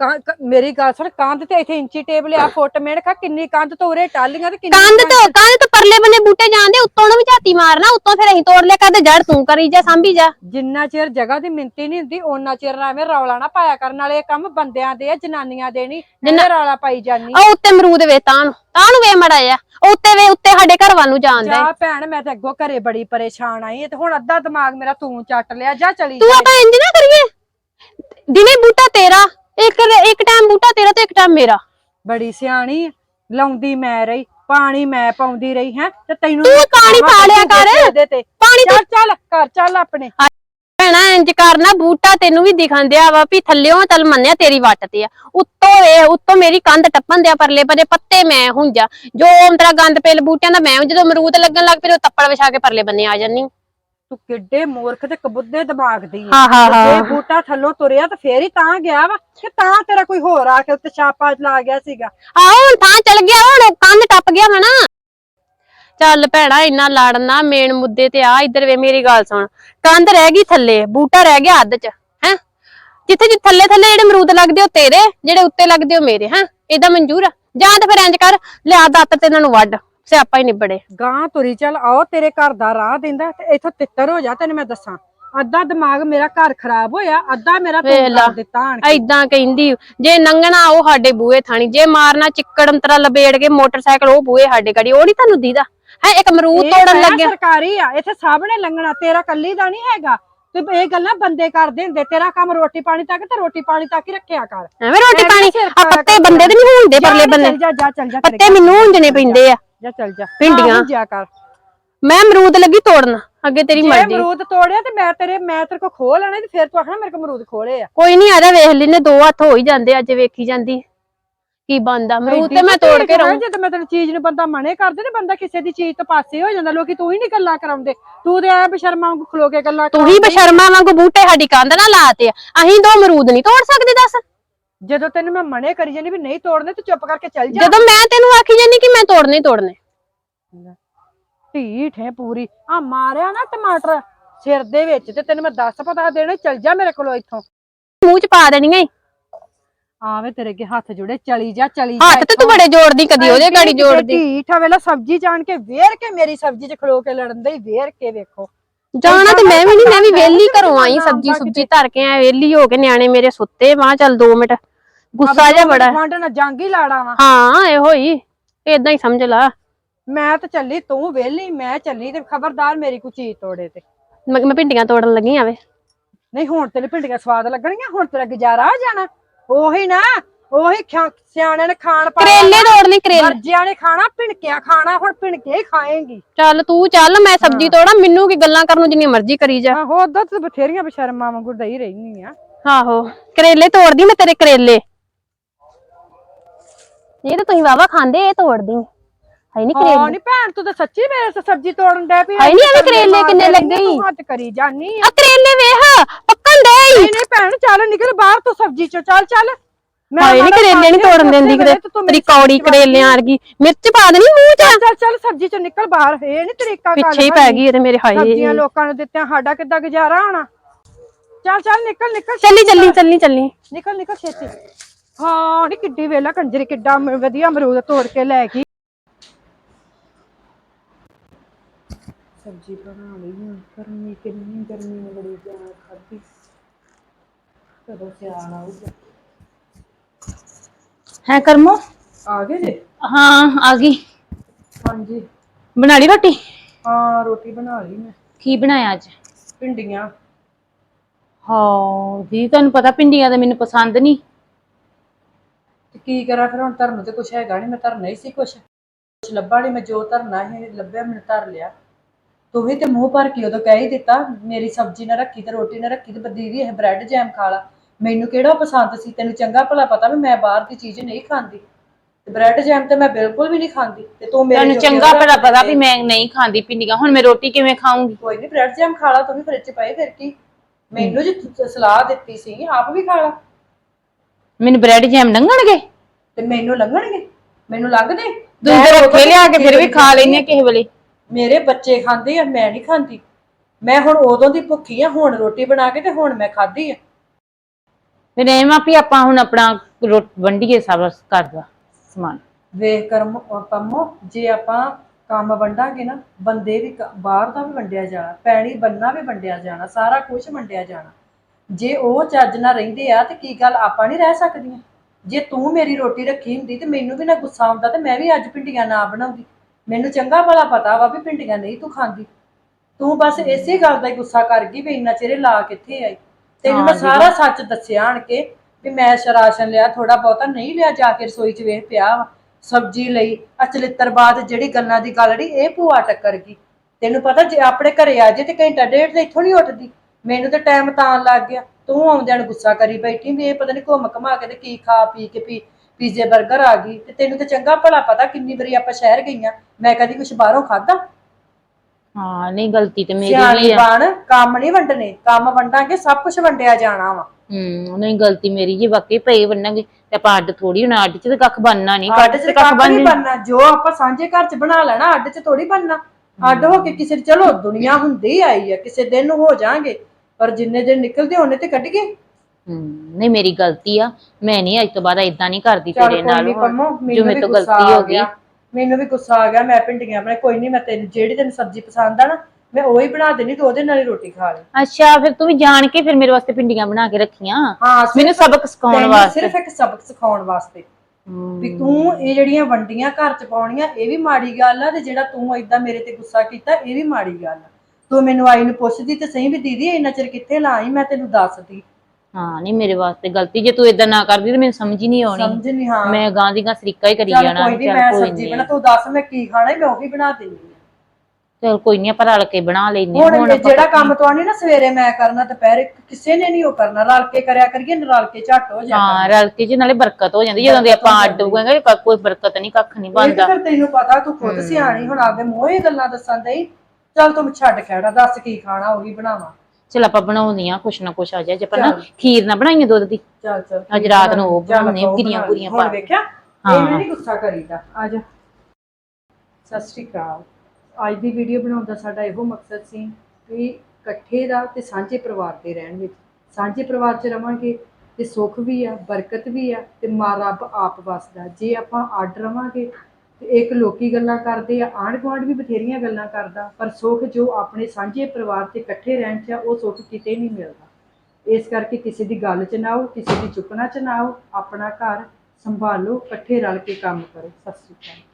ਕਾਂ- ਕ- ਮੇਰੀ ਗੱਲ ਸੁਣ ਕੰਧ ਤੇ ਇੱਥੇ ਇੰਚੀ ਟੇਬਲ ਆ ਫੁੱਟ ਮੇੜ ਖਾ ਕਿੰਨੀ ਕੰਧ ਤੋਂ ਉਰੇ ਟਾਲੀਆਂ ਤੇ ਕਿੰਨੀ ਕੰਧ ਤੋਂ ਕੰਧ? ਤੋਂ ਪਰਲੇ ਬੰਨੇ ਬੂਟੇ ਜਾਂਦੇ ਉੱਤੋਂ ਨੂੰ ਵੀ ਝਾਤੀ ਮਾਰਨਾ ਉੱਤੋਂ ਫਿਰ ਅਸੀਂ ਤੋੜ ਲਿਆ ਕਰਦੇ ਜੜ ਤੂੰ ਕਰੀ ਜਾ ਸਾਂਭੀ ਜਾ। ਜਿੰਨਾ ਚਿਰ ਜਗ੍ਹਾ ਦੀ ਮਿੰਤੀ ਨਹੀਂ ਹੁੰਦੀ ਉਹਨਾਂ ਚਿਰ ਐਵੇਂ ਰੌਲਾ ਨਾ ਪਾਇਆ ਕਰਨ ਵਾਲੇ ਇਹ ਕੰਮ ਬੰਦਿਆਂ ਦੇ ਆ ਜਨਾਨੀਆਂ ਦੇ ਨਹੀਂ ਜਿੰਨਾ ਰੌਲਾ ਪਾਈ ਜਾਨੀ ਆ ਉੱਤੇ ਅਮਰੂਦ ਵੇ ਤਾਂ ਨੂੰ ਤਾਂ ਨੂੰ ਵੇ ਮੜਾ ਆ ਉਹ ਉੱਤੇ ਵੇ ਉੱਤੇ ਸਾਡੇ ਘਰ ਵੱਲ ਨੂੰ ਜਾਂਦਾ ਜਾ ਭੈਣ ਮੈਂ ਤੇ ਅੱਗੋਂ ਘਰੇ ਬੜੀ ਪਰੇਸ਼ਾਨ ਆਈ ਤੇ ਹੁਣ ਅੱਧਾ ਦਿਮਾਗ ਮੇਰਾ ਤੂੰ ਚੱਟ ਲਿਆ ਜਾ ਚਲੀ ਤੂੰ ਜਾ। ਆਪਾਂ ਇੰਜ ਨਾ ਕਰੀਏ ਦਿਨੇ ਬੂਟਾ ਤੇਰਾ ਇੱਕ ਇੱਕ ਟਾਈਮ ਬੂਟਾ ਤੇਰਾ ਤੇ ਇੱਕ ਟਾਈਮ ਮੇਰਾ। ਬੜੀ ਸਿਆਣੀ ਆ, ਲਾਉਂਦੀ ਮੈਂ ਰਹੀ ਪਾਣੀ ਮੈਂ ਪਾਉਂਦੀ ਰਹੀ ਹੈ? ਤੇ ਤੈਨੂੰ ਤੂੰ ਪਾਣੀ ਪਾ ਲਿਆ ਕਰ। ਇਹਦੇ ਤੇ। ਪਾਣੀ ਚੱਲ ਚੱਲ ਘਰ ਚੱਲ ਆਪਣੇ। ਭੈਣਾ ਇੰਜ ਕਰਨਾ ਬੂਟਾ ਤੈਨੂੰ ਵੀ ਦਿਖਣ ਦਿਆ ਵਾ ਵੀ ਥੱਲਿਓਂ ਚੱਲ ਮੰਨਿਆ ਤੇਰੀ ਵੱਟ ਤੇ ਆ। ਉੱਤੋਂ ਏ ਉੱਤੋਂ ਮੇਰੀ ਕੰਧ ਟੱਪਣ ਦਿਆ ਪਰਲੇ ਪਰੇ ਪੱਤੇ ਮੈਂ ਹੁੰਜਾ। ਜੋ ਤੇਰਾ ਗੰਦ ਪੇਲ ਬੂਟਿਆਂ ਦਾ ਮੈਂ ਜਦੋਂ ਅਮਰੂਦ ਲੱਗਣ ਲੱਗ ਪਏ ਉਹ ਤੱਪੜ ਵਿਛਾ ਕੇ ਪਰਲੇ ਬੰਨੇ ਆ ਜਾਨੀ ਤੂੰ ਕਿੱਡੇ ਮੂਰਖ ਤੇ ਕਬੁੱਦੇ ਦਿਮਾਗ ਦੀ ਆ ਹਾਂ ਹਾਂ ਜੇ ਬੂਟਾ ਥੱਲੋਂ ਤੁਰਿਆ ਤਾਂ ਫੇਰ ਹੀ ਤਾਂ ਗਿਆ ਵਾ। ਕਿ ਤਾਂ ਤੇਰਾ ਕੋਈ ਹੋਰ ਆ ਕੇ ਉੱਤੇ ਛਾਪਾ ਲਾ ਗਿਆ ਸੀਗਾ। ਆਹੋ ਹੁਣ ਥਾਂ ਚਲ ਗਿਆ ਹੁਣ ਕੰਧ ਟੱਪ ਗਿਆ ਹਨਾ ਚੱਲ ਭੈਣਾ ਇੰਨਾ ਲੜਨਾ ਮੇਨ ਮੁੱਦੇ ਤੇ ਆ ਇੱਧਰ ਵੇ ਮੇਰੀ ਗੱਲ ਸੁਣ। ਕੰਧ ਰਹਿ ਗਈ ਥੱਲੇ ਬੂਟਾ ਰਹਿ ਗਿਆ ਅੱਧ ਚ ਹੈ? ਜਿੱਥੇ ਜਿੱਥੇ ਥੱਲੇ ਥੱਲੇ ਜਿਹੜੇ ਅਮਰੂਦ ਲੱਗਦੇ ਉਹ ਤੇਰੇ ਜਿਹੜੇ ਉੱਤੇ ਲੱਗਦੇ ਉਹ ਮੇਰੇ ਹੈ? ਇਹਦਾ ਮਨਜ਼ੂਰ ਆ। ਜਾਂ ਤਾਂ ਫਿਰ ਇੰਜ ਕਰ ਲਿਆ ਦਾਤਰ ਤੇ ਇਹਨਾਂ ਨੂੰ ਵੱਢ। ਸਿਆਪਾ ਹੀ ਨਿਬੜੇ ਗਾਂ ਤੁਰੀ ਚੱਲ ਆਓ ਤੇਰੇ ਘਰ ਦਾ ਰਾਹ ਦਿੰਦਾ ਤੇ ਇੱਥੋਂ ਤਿੱਤਰ ਹੋ ਜਾ ਤੈਨੂੰ ਮੈਂ ਦੱਸਾਂ। ਅੱਧਾ ਦਿਮਾਗ ਮੇਰਾ ਘਰ ਖਰਾਬ ਹੋਇਆ ਅੱਧਾ ਮੇਰਾ ਤੂੰ ਵੇਖ ਲਾ। ਕਰ ਦਿੱਤਾ ਆਣ ਕੇ। ਐਦਾਂ ਕਹਿੰਦੀ ਜੇ ਨੰਗਣਾ ਉਹ ਸਾਡੇ ਬੂਹੇ ਥਾਣੀ ਜੇ ਮਾਰਨਾ ਚਿੱਕੜ ਅੰਤਰਾ ਲਬੇੜ ਕੇ ਮੋਟਰਸਾਈਕਲ ਉਹ ਬੂਹੇ ਸਾਡੇ ਗੜੀ ਉਹ ਨਹੀਂ ਤੁਹਾਨੂੰ ਦੀਦਾ? ਹੈ ਇੱਕ ਅਮਰੂਦ ਇਹ ਤੋੜਨ ਲੱਗਿਆ। ਸਰਕਾਰੀ ਆ ਇੱਥੇ ਸਭ ਨੇ ਲੰਘਣਾ ਤੇਰਾ ਕੱਲੀ ਦਾ ਨਹੀਂ ਹੈਗਾ। ਤੇ ਇਹ ਗੱਲਾਂ ਬੰਦੇ ਕਰਦੇ ਹੁੰਦੇ ਤੇਰਾ ਕੰਮ ਰੋਟੀ ਪਾਣੀ ਤੱਕ ਤੇ ਰੋਟੀ ਪਾਣੀ ਤੱਕ ਹੀ ਰੱਖਿਆ ਕਰ। ਐਵੇਂ ਰੋਟੀ ਪਾਣੀ ਆ ਪੱਤੇ। ਬੰਦੇ ਤੇ ਨਹੀਂ ਹੁੰਦੇ ਪਰਲੇ ਬੰਨੇ ਚੱਲ ਜਾ ਜਾ ਚੱਲ ਜਾ ਤੇਰੇ ਪੱਤੇ ਘਰ ਮੈਨੂੰ ਹੁੰਜਣੇ ਪੈਂਦੇ ਆ। ਜਾ ਚੱਲ ਜਾ। ਭਿੰਡੀਆਂ। ਜਾ ਕਰ। ਮੈਂ ਅਮਰੂਦ ਲੱਗੀ ਤੋੜਨ ਅੱਗੇ ਤੇਰੀ ਜੇ ਮਰਜ਼ੀ। ਅਮਰੂਦ ਤੋੜਿਆ ਤੇ ਮੈਂ ਤੇਰੇ ਮੈਂ ਤੇਰੇ ਕੋ ਖੋਹ ਲੈਣੇ ਤੇ ਫਿਰ ਤੂੰ ਆਖਣਾ ਮੇਰੇ ਕੋ ਅਮਰੂਦ ਖੋਲੇ ਆ। ਕੋਈ ਨਹੀਂ ਆਦਾ ਵੇਖ ਲੈਨੇ ਦੋ ਹੱਥ ਹੋ ਹੀ ਜਾਂਦੇ ਅੱਜ ਵੇਖੀ ਜਾਂਦੀ। ਕੀ ਬੰਦਾ ਅਮਰੂਦ ਤੇ ਮੈਂ ਤੋੜ ਕੇ ਰਹੂੰ ਜਦੋਂ ਮੈਂ ਤੈਨੂੰ ਚੀਜ਼ ਨੂੰ ਬੰਦਾ ਮਨੇ ਕਰਦੇ ਨੇ ਬੰਦਾ ਕਿਸੇ ਦੀ ਚੀਜ਼ ਤੋਂ ਪਾਸੇ ਹੋ ਜਾਂਦਾ ਲੋਕੀ ਤੂੰ ਹੀ ਨਹੀਂ ਗੱਲਾਂ ਕਰਾਉਂਦੇ। ਤੂੰ ਤੇ ਐ ਬਸ਼ਰਮਾਂ ਵਾਂਗੂ ਖਲੋ ਕੇ ਗੱਲਾਂ ਤੂੰ ਹੀ ਬਸ਼ਰਮਾ ਵਾਂਗੂ ਬੂਟੇ ਸਾਡੀ ਕੰਧ ਨਾਲ ਲਾਤੇ ਆ। ਅਸੀਂ ਦੋ ਅਮਰੂਦ ਨਹੀਂ ਤੋੜ ਸਕਦੇ ਦੱਸ। ਜਦੋਂ ਤੈਨੂੰ ਮੈਂ ਮਨੇ ਕਰੀ ਜਾਨੀ ਵੀ ਨਹੀਂ ਤੋੜਨੇ ਤੂੰ ਚੁੱਪ ਕਰਕੇ ਚੱਲ ਜਾ। ਜਦੋਂ ਮੈਂ ਤੈਨੂੰ ਆਖੀ ਜਾਂਦੀ ਕਿ ਮੈਂ ਤੋੜਨੇ ਹੀ ਤੋੜਨੇ। ਢੀਠ ਹੈ ਪੂਰੀ। ਆ ਮਾਰਿਆ ਨਾ ਟਮਾਟਰ ਸਿਰ ਦੇ ਵਿੱਚ ਤੇ ਤੈਨੂੰ ਮੈਂ ਦੱਸ ਪਤਾ ਦੇਣਾ ਚੱਲ ਜਾ ਮੇਰੇ ਕੋਲੋਂ ਇੱਥੋਂ। ਮੂੰਹ ਚ ਪਾ ਦੇਣੀਆਂ ਈ। ਆਵੇ ਤੇਰੇ ਅੱਗੇ ਹੱਥ ਜੁੜੇ ਚਲੀ ਜਾ ਚਲੀ ਜਾ ਹੱਥ ਤੇ ਤੂੰ ਬੜੇ ਜੋੜਦੀ ਕਦੀ ਉਹਦੇ ਗਾੜੀ ਜੋੜਦੀ। ਢੀਠ ਆ ਵੇਲਾ ਸਬਜ਼ੀ ਜਾਣ ਕੇ ਵੇਰ ਕੇ ਮੇਰੀ ਸਬਜ਼ੀ 'ਚ ਖਲੋ ਕੇ ਲੜਨ ਦੇ ਵੇਰ ਕੇ ਵੇਖੋ। ਜਾਣਾ ਤੇ ਮੈਂ ਵੀ ਨਹੀਂ ਮੈਂ ਵੀ ਮੈਂ ਵੇਲੀ ਵੀ ਘਰੋਂ ਆਈ ਸਬਜੀ ਸੁਬਜੀ ਧਰ ਕੇ ਆ ਵੇਲੀ ਹੋ ਕੇ ਨਿਆਣੇ ਮੇਰੇ ਸੁੱਤੇ ਮਾਂ ਚੱਲ 2 ਮਿੰਟ ਗੁੱਸਾ ਜਿਹਾ ਬੜਾ। ਵੰਡ ਨਾ ਜੰਗ ਹੀ ਲਾੜਾ ਵਾ। ਹਾਂ ਇਹੋ ਹੀ ਏਦਾਂ ਹੀ ਸਮਝ ਲਾ। ਮੈਂ ਤਾਂ ਚੱਲੀ ਤੂੰ ਵਿਹਲੀ ਮੈਂ ਚੱਲੀ ਤੇ ਖਬਰਦਾਰ ਮੇਰੀ ਕੋਈ ਚੀਜ਼ ਤੋੜੇ ਤੇ। ਮੈਂ ਮੈਂ ਭਿੰਡੀਆਂ ਤੋੜਨ ਲੱਗੀ ਆਵੇ ਨਹੀਂ ਹੁਣ ਤੇਰੇ ਭਿੰਡੀਆਂ ਸਵਾਦ ਲੱਗਣਗੀਆਂ ਹੁਣ ਤੇਰਾ ਗੁਜ਼ਾਰਾ ਹੋ ਜਾਣਾ। ਉਹੀ ਨਾ ਉਹੀ ਖਿਆ- ਸਿਆਣਿਆਂ ਨੇ ਖਾਣ ਪਾ ਕਰੇਲੇ ਤੋੜ ਲਈ ਕਰੇਲੇ। ਮਰਜਿਆਂ ਨੇ ਖਾਣਾ ਭਿਣਕਿਆ ਖਾਣਾ ਹੁਣ ਭਿਣਕੇ ਹੀ ਖਾਏਂਗੀ। ਚੱਲ ਤੂੰ ਚੱਲ ਮੈਂ ਸਬਜੀ ਤੋੜਾਂ ਮੈਨੂੰ ਕੀ ਗੱਲਾਂ ਕਰਨ ਨੂੰ ਜਿੰਨੀ ਮਰਜ਼ੀ ਕਰੀ ਜਾ। ਆਹੋ ਉਦੋਂ ਤੇ ਬਥੇਰੀਆਂ ਬਸ਼ਰਮਾਂ ਵਾਂਗੂ ਡਈ ਰਹਿਨੀ ਆ। ਆਹੋ ਕਰੇਲੇ ਤੋੜਦੀ ਮੈਂ ਤੇਰੇ ਕਰੇਲੇ। ਇਹ ਤਾਂ ਤੁਸੀਂ ਵਾਵਾ ਖਾਂਦੇ ਇਹ ਤੋੜਦੀ। ਹੈ ਨਹੀਂ ਹਾਂ ਕਰੇਲੇ। ਨਹੀਂ ਭੈਣ ਤੂੰ ਤਾਂ ਸੱਚੀ ਮੇਰੇ ਸੇ ਸਬਜ਼ੀ ਤੋੜਨ ਡੈ ਪਈ ਹਾਏ ਨੀ ਇਹਦੇ ਕਰੇਲੇ ਕਿੰਨੇ ਲੱਗੇ ਈ। ਤੂੰ ਹੱਥ ਕਰੀ ਜਾਨੀ ਆ। ਆ ਕਰੇਲੇ ਵੇਖ ਪੱਕਣ ਦੇ। ਨਹੀਂ ਨਹੀਂ ਭੈਣ ਚੱਲ ਨਿਕਲ ਬਾਹਰ ਤੂੰ ਸਬਜ਼ੀ ਚੋਂ ਚੱਲ ਚੱਲ। ਹਾਏ ਨਹੀਂ ਕਰੇਲੇ ਨਹੀਂ ਤੋੜਨ ਦਿੰਦੀ ਕਿਤੇ। ਤੇਰੀ ਕੌੜੀ ਕਰੇਲਿਆਂ ਵਰਗੀ ਮਿਰਚ ਪਾ ਦੇਣੀ ਮੂੰਹ 'ਚ? ਚੱਲ ਚੱਲ ਸਬਜ਼ੀ ਚੋਂ ਨਿਕਲ ਬਾਹਰ ਇਹ ਨਹੀਂ ਤਰੀਕਾ ਗੱਲ ਪਿੱਛੇ ਹੀ ਪੈ ਗਈ ਇਹ ਤੇ ਮੇਰੇ ਹਾਏ। ਸਬਜ਼ੀਆਂ ਲੋਕਾਂ ਨੂੰ ਦਿੱਤਿਆਂ ਸਾਡਾ ਕਿੱਦਾਂ ਗੁਜ਼ਾਰਾ ਹੋਣਾ? ਚੱਲ ਚੱਲ ਨਿਕਲ ਨਿਕਲ ਚੱਲੀ ਚੱਲੀ ਚੱਲੀ ਚੱਲੀ। ਨਿਕਲ ਨਿਕਲ ਛੇਤੀ। ਹਾਂ ਨੀ ਕਿੱਡੀ ਵੇਲਾ ਕੰਜਰੀ ਕਿੱਡਾ ਵਧੀਆ ਅਮਰੂਦ ਤੋੜ ਕੇ ਲੈ ਗਈ। ਸਬਜ਼ੀ ਬਣਾ ਲਈ ਹੁਣ ਗਰਮੀ ਕਿੰਨੀ ਗਰਮੀ ਨੇ ਬੜੀ ਜਾਨ ਖਾਦੀ ਕਦੋਂ ਸਿਆਲ ਆਊਗਾ? ਹੈ ਕਰਮੋ? ਆ ਗਏ ਜੇ? ਹਾਂ ਆ ਗਈ। ਹਾਂਜੀ। ਬਣਾ ਲਈ ਰੋਟੀ? ਹਾਂ ਰੋਟੀ ਬਣਾ ਲਈ ਮੈਂ। ਕੀ ਬਣਾਇਆ ਅੱਜ? ਭਿੰਡੀਆਂ। ਹਾਂ ਜੀ ਤੁਹਾਨੂੰ ਪਤਾ ਪਿੰਡੀਆਂ ਤਾਂ ਮੈਨੂੰ ਪਸੰਦ ਨਹੀਂ। ਤੇ ਕੀ ਕਰਾਂ ਫਿਰ ਹੁਣ ਧਰਨ ਤੇ ਕੁਛ ਹੈਗਾ ਨਹੀਂ ਮੈਂ ਧਰਨਾ ਹੀ ਸੀ ਕੁਛ। ਕੁਛ ਲੱਭਾ ਨਹੀਂ ਮੈਂ ਜੋ ਧਰਨਾ ਸੀ ਲੱਭਿਆ ਮੈਨੂੰ ਧਰ ਲਿਆ। ਤੂੰ ਵੀ ਤੇ ਮੂੰਹ ਭਰ ਕੇ ਉਦੋਂ ਕਹਿ ਹੀ ਦਿੱਤਾ ਮੇਰੀ ਸਬਜ਼ੀ ਨਾ ਰੱਖੀ ਤੇ ਰੋਟੀ ਨਾ ਰੱਖੀ ਤੇ ਦੀਦੀ ਇਹ ਬ੍ਰੈਡ ਜੈਮ ਖਾ ਲਾ। ਮੈਨੂੰ ਕਿਹੜਾ ਪਸੰਦ ਸੀ? ਤੈਨੂੰ ਚੰਗਾ ਭਲਾ ਪਤਾ ਵੀ ਮੈਂ ਬਾਹਰ ਦੀ ਚੀਜ਼ ਨਹੀਂ ਖਾਂਦੀ। ਤੇ ਬ੍ਰੈਡ ਜੈਮ ਤੇ ਮੈਂ ਬਿਲਕੁਲ ਵੀ ਨਹੀਂ ਖਾਂਦੀ। ਤੇ ਤੂੰ ਮੇਰੇ ਜੋਗੇ ਚੰਗਾ ਭਲਾ ਪਤਾ। ਵੀ ਮੈਂ ਨਹੀਂ ਖਾਂਦੀ ਪਿੰਡੀਆਂ ਹੁਣ ਮੈਂ ਰੋਟੀ ਕਿਵੇਂ ਖਾਊਂਗੀ? ਕੋਈ ਨਹੀਂ ਬ੍ਰੈਡ ਜੈਮ ਖਾ ਲਾ ਤੂੰ ਵੀ ਫ੍ਰਿਜ 'ਚ ਪਏ ਫਿਰ ਕੀ? ਮੈਨੂੰ ਜੀ ਤੂੰ ਸਲਾਹ ਦਿੱਤੀ ਸੀ ਆਪ ਵੀ ਖਾ ਲਾ। ਮੈਨੂੰ ਬ੍ਰੈਡ ਜੈਮ ਲੰਘਣਗੇ? ਤੇ ਮੈਨੂੰ ਲੰਘਣਗੇ? ਮੈਨੂੰ ਮੈਂ ਤਾਂ ਉਦੋਂ ਉੱਥੇ ਲਿਆ ਕੇ ਫਿਰ ਵੀ ਖਾ ਲੈਨੇ ਕਿਸੇ ਵੇਲੇ। ਮੇਰੇ ਬੱਚੇ ਖਾਂਦੇ ਆ ਮੈਂ ਨਹੀਂ ਖਾਂਦੀ। ਮੈਂ ਹੁਣ ਉਦੋਂ ਦੀ ਭੁੱਖੀ ਆ ਹੁਣ ਰੋਟੀ ਬਣਾ ਕੇ ਤੇ ਹੁਣ ਮੈਂ ਖਾਧੀ ਆ। ਫਿਰ ਐਵੇਂ ਵੀ ਆਪਾਂ ਹੁਣ ਆਪਣਾ ਰੋ- ਵੰਡੀਏ ਸਭ ਦਾ ਸਮਾਨ। ਵੇਖ ਕਰਮ ਕੰਮੋ ਜੇ ਆਪਾਂ ਕੰਮ ਵੰਡਾਂਗੇ ਨਾ, ਬੰਦੇ ਵੀ ਕ- ਬਾਹਰ ਦਾ ਵੀ ਵੰਡਿਆ ਜਾਣਾ, ਪੈਣੀ ਬੰਨਾ ਵੀ ਵੰਡਿਆ ਜਾਣਾ, ਸਾਰਾ ਕੁਝ ਵੰਡਿਆ ਜਾਣਾ। ਜੇ ਉਹ ਚੱਜ ਨਾਲ ਰਹਿੰਦੇ ਆ, ਤੇ ਕੀ ਗੱਲ ਆਪਾਂ ਨਹੀਂ ਰਹਿ ਸਕਦੀਆਂ? ਜੇ ਤੂੰ ਮੇਰੀ ਰੋਟੀ ਰੱਖੀ ਹੁੰਦੀ, ਤੇ ਮੈਨੂੰ ਵੀ ਨਾ ਗੁੱਸਾ ਆਉਂਦਾ, ਤੇ ਮੈਂ ਵੀ ਅੱਜ ਭਿੰਡੀਆਂ ਨਾ ਬਣਾਉਂਦੀ। ਮੈਨੂੰ ਚੰਗਾ ਭਲਾ ਪਤਾ ਵਾ ਵੀ ਭਿੰਡੀਆਂ ਨਹੀਂ ਤੂੰ ਖਾਂਦੀ। ਤੂੰ ਬਸ ਇਸੇ ਗੱਲ ਦਾ ਹੀ ਗੁੱਸਾ ਕਰ ਗਈ ਵੀ ਇੰਨਾ ਚਿਹਰੇ ਲਾ ਕਿੱਥੇ ਆਈ? ਤੈਨੂੰ ਮੈਂ। ਸਾਰਾ ਸੱਚ ਦੱਸਿਆ ਆਣ ਕੇ ਵੀ ਮੈਂ ਸ਼ਰਾਸ਼ਨ ਲਿਆ ਥੋੜਾ ਬਹੁਤਾ ਨਹੀਂ ਲਿਆ ਜਾ ਕੇ ਰਸੋਈ 'ਚ ਵੇਖ ਪਿਆ ਵਾ ਸਬਜ਼ੀ ਲਈ ਅਚਲਿੱਤਰ ਬਾਅਦ ਜਿਹੜੀ ਗੱਲਾਂ ਦੀ ਗੱਲ ਨਹੀਂ ਇਹ ਭੂਆ ਟੱਕਰ ਗਈ। ਤੈਨੂੰ ਪਤਾ ਜੇ ਆਪਣੇ ਘਰੇ ਆ ਜੇ ਤੇ ਘੰਟਾ ਡੇਢ ਤੇ ਇੱਥੋਂ ਨਹੀਂ ਉੱਠਦੀ। ਮੈਨੂੰ ਤਾਂ ਟਾਈਮ ਤਾਂ ਲੱਗ ਗਿਆ। ਤੂੰ ਆਉਂਦਿਆਂ ਨੂੰ ਗੁੱਸਾ ਕਰੀ ਬੈਠੀ ਵੀ ਇਹ ਪਤਾ ਨਹੀਂ ਘੁੰਮ ਘਮਾ ਕੇ ਤੇ ਕੀ ਖਾ ਪੀ ਕੇ ਪੀ ਪੀਜ਼ੇ 버ਗਰ ਆ ਗਈ ਤੇ ਤੈਨੂੰ ਤਾਂ ਚੰਗਾ ਭਲਾ ਪਤਾ ਕਿੰਨੀ ਵਾਰੀ ਆਪਾਂ ਸ਼ਹਿਰ ਗਈਆਂ। ਮੈਂ ਕਦੀ ਕੁਝ ਬਾਹਰੋਂ ਖਾਦਾ ਹਾਂ ਨਹੀਂ ਗਲਤੀ ਤੇ ਮੇਰੀ ਸਿਆਣੀ ਵੀ ਆ। ਬਣ ਕੰਮ ਨਹੀਂ ਵੰਡਣੇ ਕੰਮ ਵੰਡਾਂਗੇ ਸਭ ਕੁਝ ਵੰਡਿਆ ਜਾਣਾ ਵਾ। ਹੂੰ ਨਹੀਂ ਗਲਤੀ ਮੇਰੀ ਜੀ ਵਾਕਈ ਪਈ ਬੰਨਾਂਗੇ ਤੇ ਆਪਾਂ ਅੱਡ ਥੋੜੀ ਹੁਣ ਅੱਡ ਚ ਤੇ ਕੱਖ ਬਣਨਾ ਨਹੀਂ ਅੱਡ 'ਚ ਕੱਖ ਨਹੀਂ ਬਣਨਾ। ਜੋ ਆਪਾਂ ਸਾਂਝੇ ਘਰ 'ਚ ਬਣਾ ਲੈਣਾ ਅੱਡ 'ਚ ਥੋੜੀ ਬਣਨਾ। ਅੱਡ ਹੋ ਕੇ ਕਿਸੇ ਚਲੋ ਦੁਨੀਆ ਹੁੰਦੀ ਆਈ ਆ ਕਿਸੇ ਦਿਨ ਨੂੰ ਹੋ ਜਾਾਂਗੇ ਪਰ ਜਿੰਨੇ ਦਿਨ ਨਿਕਲਦੇ ਉਹਨੇ ਤੇ ਕੱਢ ਗਏ। ਹੂੰ ਨਹੀਂ ਮੇਰੀ ਗਲਤੀ ਆ ਮੈਂ ਨਹੀਂ ਅੱਜ ਤੋਂ ਬਾਅਦ ਇਦਾਂ ਨਹੀਂ ਕਰਦੀ ਤੇਰੇ ਨਾਲ ਹੁਣ। ਜੋ ਮੇਰੇ ਤੋਂ ਗਲਤੀ ਹੋ ਗਈ। ਮੈਨੂੰ ਵੀ ਗੁੱਸਾ ਆ ਗਿਆ ਮੈਂ ਭਿੰਡੀਆਂ ਬਣਾਈ ਕੋਈ ਨਹੀਂ ਮੈਂ ਤੈਨੂੰ ਜਿਹੜੀ ਤੈਨੂੰ ਸਬਜ਼ੀ ਪਸੰਦ ਆ ਨਾ ਮੈਂ ਉਹੀ ਬਣਾ ਦੇਣੀ ਤੇ ਉਹਦੇ ਨਾਲ ਹੀ ਰੋਟੀ ਖਾ ਲਈ ਅੱਛਾ ਫਿਰ ਤੂੰ ਵੀ ਜਾਣ ਕੇ ਫਿਰ ਮੇਰੇ ਵਾਸਤੇ ਪਿੰਡੀਆਂ ਬਣਾ ਕੇ ਰੱਖੀਆਂ? ਹਾਂ ਮੈਨੂੰ ਸਬਕ ਸਿਖਾਉਣ ਤੈਨੂੰ ਵਾਸਤੇ। ਸਿਰਫ ਇੱਕ ਸਬਕ ਸਿਖਾਉਣ ਵਾਸਤੇ। ਵੀ ਤੂੰ ਇਹ ਜਿਹੜੀਆਂ ਵੰਡੀਆਂ ਘਰ ਚ ਪਾਉਣੀਆਂ ਇਹ ਵੀ ਮਾੜੀ ਗੱਲ ਆ ਤੇ ਜਿਹੜਾ ਤੂੰ ਏਦਾਂ ਮੇਰੇ ਤੇ ਗੁੱਸਾ ਕੀਤਾ ਇਹ ਵੀ ਮਾੜੀ ਗੱਲ ਆ। ਤੂੰ ਮੈਨੂੰ ਆਈ ਨੂੰ ਪੁੱਛਦੀ ਤੇ ਸਹੀ ਵੀ ਦੀਦੀ ਇੰਨਾ ਚਿਰ ਕਿੱਥੇ ਲਾਈ ਮੈਂ ਤੈਨੂੰ ਦੱਸਦੀ। ਹਾਂ ਨਹੀਂ ਮੇਰੇ ਵਾਸਤੇ ਗਲਤੀ ਜੇ ਤੂੰ ਇਦਾਂ ਨਾ ਕਰਦੀ ਤੇ ਮੈਨੂੰ ਸਮਝ ਹੀ ਨਹੀਂ ਆਉਣੀ। ਸਮਝ ਨਹੀਂ ਹਾਂ। ਮੈਂ ਗਾਂ ਦੀ ਗਾਂ ਸਰੀਕਾ ਹੀ ਕਰੀ ਚੱਲ ਜਾਣਾ ਕੋਈ ਨਹੀਂ ਚੱਲ ਮੈਂ ਕੋਈ ਸਬਜ਼ੀ ਨਹੀਂ ਬਣਾ ਤੂੰ ਦੱਸ ਮੈਂ ਕੀ ਖਾਣਾ ਹੈ ਮੈਂ ਉਹੀ ਬਣਾ ਦਿੰਦੀ ਹਾਂ। ਚਲ ਕੋਈ ਨਹੀਂ ਆਪਾਂ ਰਲ ਕੇ ਬਣਾ ਲੈਨੇ ਹੁਣ ਹੁਣ ਜਿਹੜਾ ਕੰਮ ਤੋਂ ਆਣੀ ਨਾ ਸਵੇਰੇ ਮੈਂ ਕਰਨਾ ਦੁਪਹਿਰੇ ਕਿਸੇ ਨੇ ਨਹੀਂ ਉਹ ਕਰਨਾ ਰਲ ਕੇ ਕਰਿਆ ਕਰੀਏ ਰਲ ਕੇ ਝੱਟ ਹੋ ਜਾ ਹਾਂ ਰਲ ਕੇ ਜੀ ਨਾਲੇ ਬਰਕਤ ਹੋ ਜਾਂਦੀ ਜਦੋਂ ਦੇ ਆਪਾਂ ਅੱਡ ਹੋਵਾਂਗੇ ਕੋਈ ਬਰਕਤ ਨਹੀਂ ਕੱਖ ਨਹੀਂ ਇਹ ਤਾਂ ਬਣਦਾ। ਫਿਰ ਤੈਨੂੰ ਪਤਾ ਤੂੰ ਖੁਦ ਸਿਆਣੀ ਹੁਣ ਆਪਦੇ ਮੂੰਹ ਗੱਲਾਂ ਦੱਸਣ ਦਈ ਚੱਲ ਤੂੰ ਛੱਡ ਖੜਾ ਦੱਸ ਕੀ ਖਾਣਾ ਉਹੀ ਬਣਾਵਾਂ। ਚਲ ਆਪਾਂ ਬਣਾਉਂਦੀਆਂ ਕੁਛ ਨਾ ਕੁਛ ਆ ਜਾਏ ਜੇ ਆਪਾਂ ਨਾ ਚੱਲ। ਖੀਰ ਨਾ ਬਣਾਈਏ ਦੁੱਧ ਦੀ ਚੱਲ ਚੱਲ ਅੱਜ ਰਾਤ ਨੂੰ ਉਹ ਬਣਾਉਣੇ ਆ, ਗਿਰੀਆਂ। ਗੁਰੀਆਂ ਹੁਣ ਪਾ ਕੇ। ਵੇਖਿਆ ਹਾਂ। ਇਹ ਨਹੀਂ ਗੁੱਸਾ ਕਰੀਦਾ ਆ ਜਾ ਸਤਿ ਸ਼੍ਰੀ ਅਕਾਲ ਅੱਜ ਦੀ ਵੀਡੀਓ ਬਣਾਉਣ ਦਾ ਸਾਡਾ ਇਹੋ ਮਕਸਦ ਸੀ ਕਿ ਇਕੱਠੇ ਦਾ ਤੇ ਸਾਂਝੇ ਪਰਿਵਾਰ ਦੇ ਰਹਿਣ ਵਿੱਚ ਸਾਂਝੇ ਪਰਿਵਾਰ 'ਚ ਰਵਾਂਗੇ ਤੇ ਸੁੱਖ ਵੀ ਆ ਬਰਕਤ ਵੀ ਆ ਤੇ ਮਾਂ ਰੱਬ ਆਪ ਵਸਦਾ ਜੇ ਆਪਾਂ ਅੱਡ ਰਵਾਂਗੇ ਤੇ ਇੱਕ ਲੋਕੀ ਗੱਲਾਂ ਕਰਦੇ ਆ ਆਂਢ ਗੁਆਂਢ ਵੀ ਬਥੇਰੀਆਂ ਗੱਲਾਂ ਕਰਦਾ, ਪਰ ਸੁੱਖ ਜੋ ਆਪਣੇ ਸਾਂਝੇ ਪਰਿਵਾਰ 'ਚ ਇਕੱਠੇ ਰਹਿਣ 'ਚ ਆ, ਉਹ ਸੁੱਖ ਕਿਤੇ ਨਹੀਂ ਮਿਲਦਾ। ਇਸ ਕਰਕੇ ਕਿਸੇ ਦੀ ਗੱਲ 'ਚ ਨਾ ਆਓ, ਕਿਸੇ ਦੀ ਚੁੱਕਣਾ 'ਚ ਨਾ ਆਓ, ਆਪਣਾ ਘਰ ਸੰਭਾਲੋ, ਇਕੱਠੇ ਰਲ ਕੇ ਕੰਮ ਕਰੋ। ਸਤਿ ਸ਼੍ਰੀ ਅਕਾਲ।